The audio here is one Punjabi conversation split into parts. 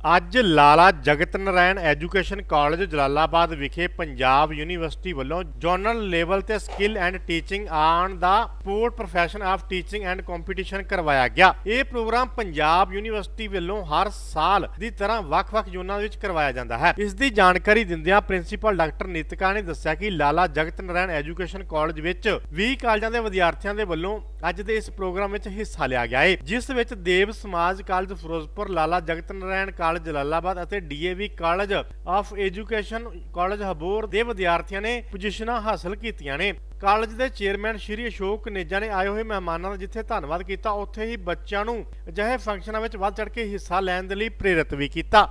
ਅੱਜ ਲਾਲਾ ਜਗਤ ਨਾਰਾਇਣ ਐਜੂਕੇਸ਼ਨ ਕਾਲਜ ਜਲਾਲਾਬਾਦ ਵਿਖੇ ਪੰਜਾਬ ਯੂਨੀਵਰਸਿਟੀ ਵੱਲੋਂ ਜੋਨਲ ਲੈਵਲ ਤੇ skill and teaching on the spot profession of teaching and competition ਕਰਵਾਇਆ ਗਿਆ। ਇਹ ਪ੍ਰੋਗਰਾਮ ਪੰਜਾਬ ਯੂਨੀਵਰਸਿਟੀ ਵੱਲੋਂ ਹਰ ਸਾਲ ਦੀ ਤਰ੍ਹਾਂ ਵੱਖ-ਵੱਖ ਜ਼ੋਨਾਂ ਵਿੱਚ ਕਰਵਾਇਆ ਜਾਂਦਾ ਹੈ। ਇਸ ਦੀ ਜਾਣਕਾਰੀ ਦਿੰਦਿਆਂ ਪ੍ਰਿੰਸੀਪਲ ਡਾਕਟਰ ਨੀਤਕਾ ਨੇ ਦੱਸਿਆ ਕਿ ਲਾਲਾ ਜਗਤ ਨਾਰਾਇਣ ਐਜੂਕੇਸ਼ਨ ਕਾਲਜ ਵਿੱਚ 20 ਕਾਲਜਾਂ ਦੇ ਵਿਦਿਆਰਥੀਆਂ ਦੇ ਵੱਲੋਂ ਅੱਜ ਦੇ ਇਸ ਪ੍ਰੋਗਰਾਮ ਵਿੱਚ ਹਿੱਸਾ ਲਿਆ ਗਿਆ ਹੈ ਜਿਸ ਵਿੱਚ ਦੇਵ ਸਮਾਜ ਕਾਲਜ ਫਿਰੋਜ਼ਪੁਰ ਲਾਲਾ ਜਗਤ ਨਾਰਾਇਣ ਕਾਲਜ ਜਲਾਲਾਬਾਦ ਅਤੇ DAV college of education college ਹਬੋਰ ਦੇ ਵਿਦਿਆਰਥੀਆਂ ਨੇ ਪੋਜੀਸ਼ਨਾਂ ਹਾਸਲ ਕੀਤੀਆਂ ਨੇ। ਕਾਲਜ ਦੇ ਚੇਅਰਮੈਨ ਸ਼੍ਰੀ ਅਸ਼ੋਕ ਕਨੇਜਾ ਨੇ ਆਏ ਹੋਏ ਮਹਿਮਾਨਾਂ ਦਾ ਜਿੱਥੇ ਧੰਨਵਾਦ ਕੀਤਾ ਉੱਥੇ ਹੀ ਬੱਚਿਆਂ ਨੂੰ ਅਜਿਹੇ ਫੰਕਸ਼ਨਾਂ ਵਿੱਚ ਵੱਧ ਚੜ ਕੇ ਹਿੱਸਾ ਲੈਣ ਦੇ ਲਈ ਪ੍ਰੇਰਿਤ ਵੀ ਕੀਤਾ।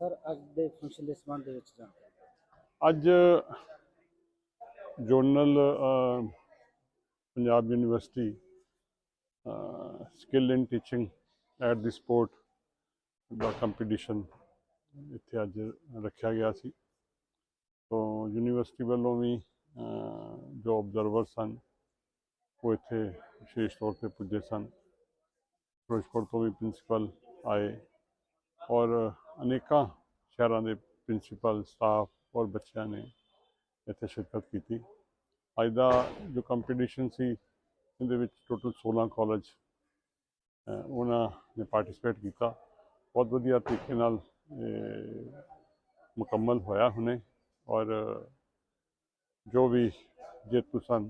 ਸਰ ਅੱਜ ਦੇ ਫੰਕਸ਼ਨ ਦੇ ਸੰਬੰਧ ਵਿੱਚ ਜਾਣਕਾਰੀ ਅੱਜ zonal a, Punjab university skill in teaching at the spot the competition ਇੱਥੇ ਅੱਜ ਰੱਖਿਆ ਗਿਆ ਸੀ। ਤੋਂ ਯੂਨੀਵਰਸਿਟੀ ਵੱਲੋਂ ਵੀ ਜੋ ਆਬਜ਼ਰਵਰ ਸਨ, ਉਹ ਇੱਥੇ ਵਿਸ਼ੇਸ਼ ਤੌਰ ਤੇ ਪੁੱਜੇ ਸਨ। ਫਿਰੋਜ਼ਪੁਰ ਤੋਂ ਵੀ ਪ੍ਰਿੰਸੀਪਲ ਆਏ ਔਰ ਅਨੇਕਾਂ ਸ਼ਹਿਰਾਂ ਦੇ ਪ੍ਰਿੰਸੀਪਲ ਸਟਾਫ ਔਰ ਬੱਚਿਆਂ ਨੇ ਇੱਥੇ ਸ਼ਿਰਕਤ ਕੀਤੀ। ਅੱਜ ਦਾ ਜੋ ਕੰਪੀਟੀਸ਼ਨ ਸੀ, ਇਹਦੇ ਵਿੱਚ ਟੋਟਲ 16 ਕਾਲਜ ਉਹਨਾਂ ਨੇ ਪਾਰਟਿਸਿਪੇਟ ਕੀਤਾ। ਬਹੁਤ ਵਧੀਆ ਤਰੀਕੇ ਨਾਲ ਮੁਕੰਮਲ ਹੋਇਆ ਹੁਣੇ। ਔਰ ਜੋ ਵੀ ਜੇਤੂ ਸਨ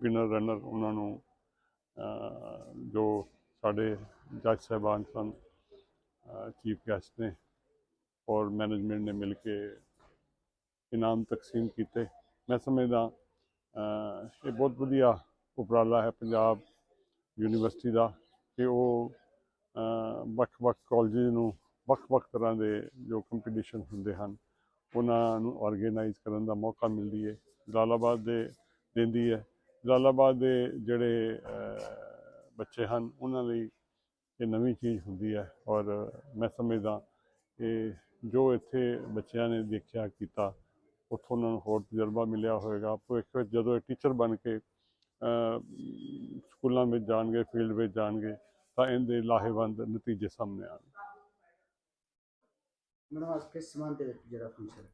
ਵਿਨਰ ਰਨਰ ਉਹਨਾਂ ਨੂੰ ਜੋ ਸਾਡੇ ਜੱਜ ਸਾਹਿਬਾਨ ਸਨ ਚੀਫ ਗੈਸਟ ਨੇ ਔਰ ਮੈਨੇਜਮੈਂਟ ਨੇ ਮਿਲ ਕੇ ਇਨਾਮ ਤਕਸੀਮ ਕੀਤੇ। ਮੈਂ ਸਮਝਦਾ ਇਹ ਬਹੁਤ ਵਧੀਆ ਉਪਰਾਲਾ ਹੈ ਪੰਜਾਬ ਯੂਨੀਵਰਸਿਟੀ ਦਾ ਕਿ ਉਹ ਵੱਖ-ਵੱਖ ਕਾਲਜਿਸ ਨੂੰ ਵੱਖ-ਵੱਖ ਤਰ੍ਹਾਂ ਦੇ ਜੋ ਕੰਪੀਟੀਸ਼ਨ ਹੁੰਦੇ ਹਨ, ਉਹਨਾਂ ਨੂੰ ਆਰਗੇਨਾਈਜ਼ ਕਰਨ ਦਾ ਮੌਕਾ ਮਿਲਦੀ ਹੈ। ਜਲਾਲਾਬਾਦ ਦੇ ਦਿੰਦੀ ਹੈ। ਜਲਾਲਾਬਾਦ ਦੇ ਜਿਹੜੇ ਬੱਚੇ ਹਨ, ਉਹਨਾਂ ਲਈ ਇਹ ਨਵੀਂ ਚੀਜ਼ ਹੁੰਦੀ ਹੈ ਔਰ ਮੈਂ ਸਮਝਦਾ ਕਿ ਜੋ ਇੱਥੇ ਬੱਚਿਆਂ ਨੇ ਦੇਖਿਆ, ਕੀਤਾ ਉੱਥੋਂ ਉਹਨਾਂ ਨੂੰ ਹੋਰ ਤਜਰਬਾ ਮਿਲਿਆ ਹੋਵੇਗਾ। ਭਵਿੱਖ ਵਿੱਚ ਜਦੋਂ ਇਹ ਟੀਚਰ ਬਣ ਕੇ ਸਕੂਲਾਂ ਵਿੱਚ ਜਾਣਗੇ ਫੀਲਡ ਵਿੱਚ ਜਾਣਗੇ ਤਾਂ ਇਹਦੇ ਲਾਹੇਵੰਦ ਨਤੀਜੇ ਸਾਹਮਣੇ ਆਉਣਗੇ। ਮੈਡਮ ਅੱਜ ਕਿਸ ਸੰਬੰਧ ਦੇ ਵਿੱਚ ਜਿਹੜਾ ਫੰਕਸ਼ਨ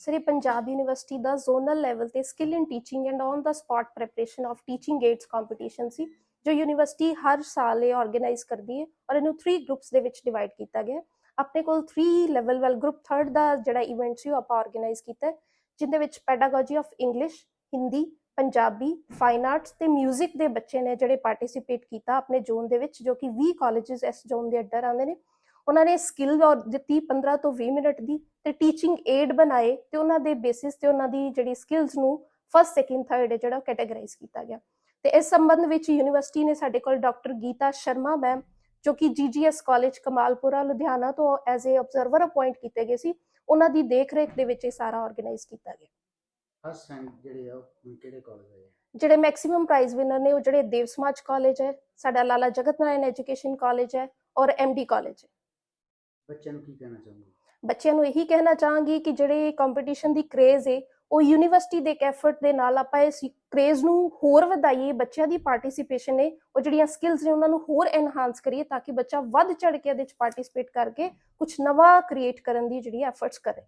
ਸਰ ਇਹ ਪੰਜਾਬ ਯੂਨੀਵਰਸਿਟੀ ਦਾ ਜ਼ੋਨਲ ਲੈਵਲ ਤੇ skill in teaching and on the spot preparation of teaching aids competition ਸੀ ਜੋ ਯੂਨੀਵਰਸਿਟੀ ਹਰ ਸਾਲ ਇਹ ਆਰਗੇਨਾਈਜ਼ ਕਰਦੀ ਹੈ ਔਰ ਇਹਨੂੰ 3 ਗਰੁੱਪਸ ਦੇ ਵਿੱਚ ਡਿਵਾਈਡ ਕੀਤਾ ਗਿਆ ਹੈ। ਆਪਣੇ ਕੋਲ 3 ਲੈਵਲ ਵੈਲ ਗਰੁੱਪ 3rd ਦਾ ਜਿਹੜਾ ਇਵੈਂਟ ਸੀ ਉਹ ਆਪਾਂ ਆਰਗੇਨਾਈਜ਼ ਕੀਤਾ ਹੈ, ਜਿੰਦੇ ਵਿੱਚ pedagogy of English Hindi, Punjabi fine arts ਤੇ 뮤직 ਦੇ ਬੱਚੇ ਨੇ ਜਿਹੜੇ ਪਾਰਟਿਸਿਪੇਟ ਕੀਤਾ ਆਪਣੇ ਜ਼ੋਨ ਦੇ ਵਿੱਚ, ਜੋ ਕਿ 20 ਕਾਲਜਸ ਇਸ ਜ਼ੋਨ ਦੇ ਅੰਡਰ ਆਉਂਦੇ ਨੇ। ਉਹਨਾਂ ਨੇ ਸਕਿੱਲ ਔਰ ਦਿੱਤੀ 15 ਤੋਂ 20 ਮਿੰਟ ਦੀ ਤੇ ਟੀਚਿੰਗ ਏਡ ਬਣਾਏ ਤੇ ਉਹਨਾਂ ਦੇ ਬੇਸਿਸ ਤੇ ਉਹਨਾਂ ਦੀ ਜਿਹੜੀ ਸਕਿੱਲਸ ਨੂੰ ਫਸਟ ਸੈਕਿੰਡ ਥਰਡ ਹੈ ਜਿਹੜਾ ਕੈਟਾਗਰਾਈਜ਼ ਕੀਤਾ ਗਿਆ। ਤੇ ਇਸ ਸੰਬੰਧ ਵਿੱਚ ਯੂਨੀਵਰਸਿਟੀ ਨੇ ਸਾਡੇ ਕੋਲ ਡਾਕਟਰ ਗੀਤਾ ਸ਼ਰਮਾ ਮੈਮ ਜੋ ਕਿ ਜੀਜੀਐਸ ਕਾਲਜ ਕਮਾਲਪੁਰਾ, ਲੁਧਿਆਣਾ ਤੋਂ ਐਜ਼ ਅ ਆਬਜ਼ਰਵਰ ਅਪਾਇੰਟ ਕੀਤੇ ਗਏ ਸੀ। ਉਹਨਾਂ ਦੀ ਦੇਖਰੇਖ ਦੇ ਵਿੱਚ ਇਹ ਸਾਰਾ ਆਰਗੇਨਾਈਜ਼ ਕੀਤਾ ਗਿਆ। ਫਸਟ ਰੈਂਕ ਜਿਹੜੇ ਆ ਉਹ ਕਿਹੜੇ ਕਾਲਜ ਆ? ਜਿਹੜੇ ਮੈਕਸਿਮਮ ਪ੍ਰਾਈਜ਼ ਵਿਨਰ ਨੇ ਉਹ ਜਿਹੜੇ ਦੇਵ ਸਮਾਜ ਕਾਲਜ ਹੈ ਸਾਡਾ ਲਾਲਾ ਜਗਤ ਨਾਰਾਇਣ ਐਜੂਕੇਸ਼ਨ ਕਾਲਜ ਹੈ ਔਰ ਐਮਡੀ ਕਾਲਜ ਹੈ। ਬੱਚਿਆਂ ਨੂੰ ਕੀ ਕਹਿਣਾ ਚਾਹੁੰਦੇ ਬੱਚਿਆਂ ਨੂੰ ਇਹੀ ਕਹਿਣਾ ਚਾਹਾਂਗੀ ਕਿ ਜਿਹੜੇ ਕੰਪੀਟੀਸ਼ਨ ਦੀ ਕ੍ਰੇਜ਼ ਹੈ ਉਹ ਯੂਨੀਵਰਸਿਟੀ ਦੇ ਇੱਕ ਐਫਰਟ ਦੇ ਨਾਲ ਆਪਾਂ ਇਸ ਕ੍ਰੇਜ਼ ਨੂੰ ਹੋਰ ਵਧਾਈਏ, ਬੱਚਿਆਂ ਦੀ ਪਾਰਟਿਸਿਪੇਸ਼ਨ ਨੇ, ਉਹ ਜਿਹੜੀਆਂ ਸਕਿੱਲਸ ਨੇ ਉਹਨਾਂ ਨੂੰ ਹੋਰ ਐਨਹਾਂਸ ਕਰੀਏ ਤਾਂ ਕਿ ਬੱਚਾ ਵੱਧ ਚੜ ਕੇ ਇਹਦੇ ਵਿੱਚ ਪਾਰਟਿਸਿਪੇਟ ਕਰਕੇ ਕੁਝ ਨਵਾਂ ਕ੍ਰੀਏਟ ਕਰਨ ਦੀ ਜਿਹੜੀ ਐਫਰਟਸ ਕਰੇ।